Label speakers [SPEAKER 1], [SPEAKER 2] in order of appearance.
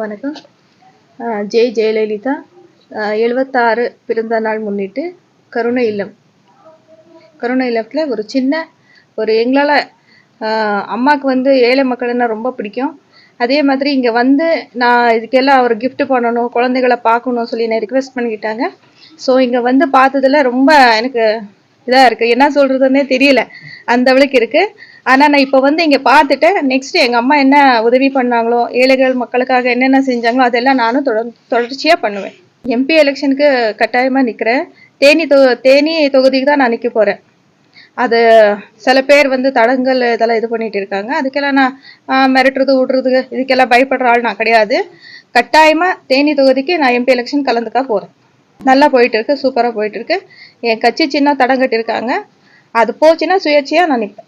[SPEAKER 1] வணக்கம். ஜெய் ஜெயலலிதா. எழுபத்தாறு பிறந்த நாள் முன்னிட்டு கருணை இல்லம். கருணை இல்லத்தில் ஒரு சின்ன ஒரு எங்களால் அம்மாவுக்கு வந்து ஏழை மக்கள்னா ரொம்ப பிடிக்கும். அதே மாதிரி இங்கே வந்து நான் இதுக்கெல்லாம் ஒரு கிஃப்ட் பண்ணணும் குழந்தைகளை பார்க்கணும் சொல்லி என்னை ரிக்வெஸ்ட் பண்ணிக்கிட்டாங்க. ஸோ இங்கே வந்து பார்த்ததுல ரொம்ப எனக்கு இதாக இருக்குது என்ன சொல்கிறதுன்னே தெரியல. அந்த அளவுக்கு இருக்குது ஆனால் நான் இப்போ வந்து இங்கே பார்த்துட்டு நெக்ஸ்ட்டு எங்கள் அம்மா என்ன உதவி பண்ணாங்களோ ஏழைகள் மக்களுக்காக என்னென்ன செஞ்சாங்களோ அதெல்லாம் நானும் தொடர் தொடர்ச்சியாக பண்ணுவேன். எம்பி எலெக்ஷனுக்கு கட்டாயமாக நிற்கிறேன் தேனி தொ தேனி தொகுதிக்கு தான் நான் நிற்க போகிறேன் அது சில பேர் வந்து தடங்கள் இதெல்லாம் இது பண்ணிட்டு இருக்காங்க. அதுக்கெல்லாம் நான் மிரட்டுறது விடுறது இதுக்கெல்லாம் பயப்படுற ஆள் நான் கிடையாது. கட்டாயமாக தேனி தொகுதிக்கு நான் எம்பி எலெக்ஷன் கலந்துக்கா போகிறேன் நல்லா போயிட்டு இருக்கு சூப்பராக போயிட்டு இருக்கு. என் கட்சி சின்ன தடம் கட்டியிருக்காங்க. அது போச்சுன்னா சுயேட்சையாக நான் நிற்பேன்